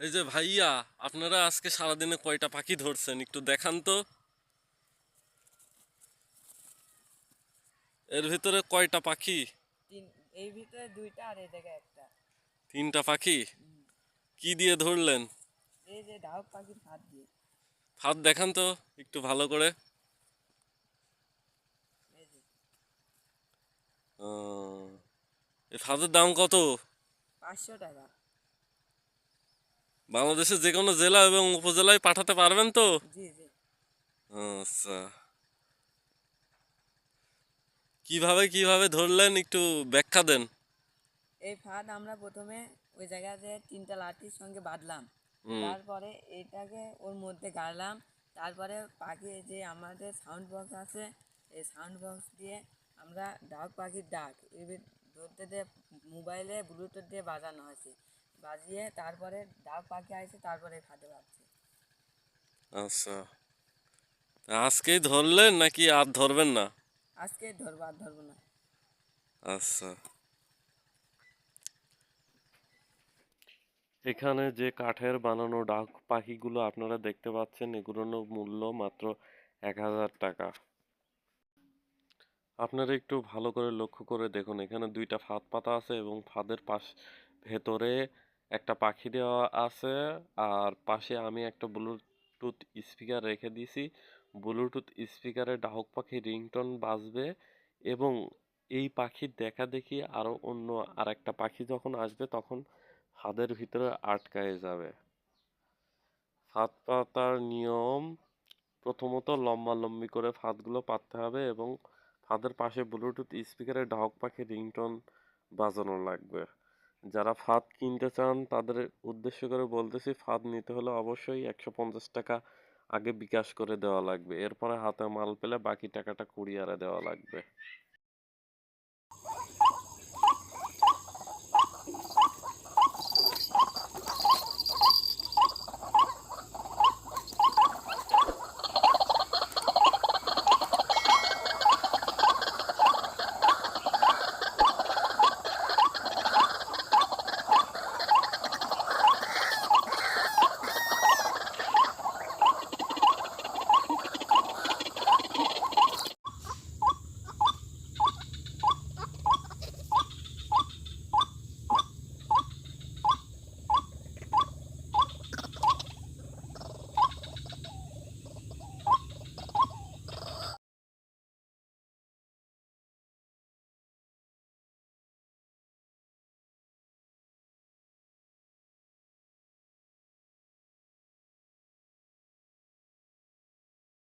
এই যে ভাইয়া আপনারা আজকে সারাদিনে কয়টা পাখি ধরছেন? একটু দেখান তো। এর ভিতরে কয়টা পাখি? তিন এই ভিতরে দুইটা আর এই জায়গায় একটা। তিনটা পাখি? কি দিয়ে ধরলেন? এই যে ডাউক পাখির ফাঁদ দিয়ে। ফাঁদ দেখান তো একটু ভালো করে। এই যে। আহ, এই ফাঁদের দাম কত? পাঁচশো টাকা। বাংলাদেশের যে কোনো জেলা এবং উপজেলায় পাঠাতে পারবেন তো? আচ্ছা। কীভাবে কীভাবে ধরলেন? একটু ব্যাখ্যা দেন। এই ফাঁদ আমরা প্রথমে ওই জায়গাতে তিনটা লাঠির সঙ্গে বাঁধলাম। তারপরে এটাকে ওর মধ্যে গাড়লাম। তারপরে পাখি যে আমাদের সাউন্ড বক্স আছে এই সাউন্ড বক্স দিয়ে আমরা ডাক পাখির ডাক এবার ধরতে দিয়ে মোবাইলে ব্লুটুথ দিয়ে বাজানো হয়েছে। বাজিয়ে তারপরে ডাক পাখি আসে তারপরে ফাঁদে বাজছে আচ্ছা। আজকেই ধরলেন নাকি আর ধরবেন না? আজকে ধরবো আর ধরবো না। আচ্ছা। এখানে যে কাঠের বানানো ডাক পাখিগুলো আপনারা দেখতে পাচ্ছেন এগুলোর মূল্য মাত্র এক হাজার টাকা। আপনারা একটু ভালো করে লক্ষ্য করে দেখুন এখানে দুইটা ফাঁদ পাতা আছে এবং ফাঁদের পাশ ভেতরে একটা পাখি দেওয়া আছে। আর পাশে আমি একটা ব্লুটুথ স্পিকার রেখে দিয়েছি। ব্লুটুথ স্পিকারে ডাহক পাখি রিংটন বাজবে এবং এই পাখির দেখা দেখি আরও অন্য আর একটা পাখি যখন আসবে তখন ফাঁদের ভিতরে আটকায় যাবে। ফাঁদ পাতার নিয়ম, প্রথমত লম্বা লম্বি করে ফাঁদগুলো পাততে হবে এবং ফাঁদের পাশে ব্লুটুথ স্পিকারে ডাহক পাখি রিংটোন বাজানো লাগবে। যারা ফাঁদ কিনতে চান, তাদের উদ্দেশ্য করে বলতেছি, ফাঁদ নিতে হলে অবশ্যই একশো পঞ্চাশ টাকা আগে বিকাশ করে দেওয়া লাগবে। এরপরে হাতে মাল পেলে বাকি টাকাটা কুরিয়ারে দেওয়া লাগবে।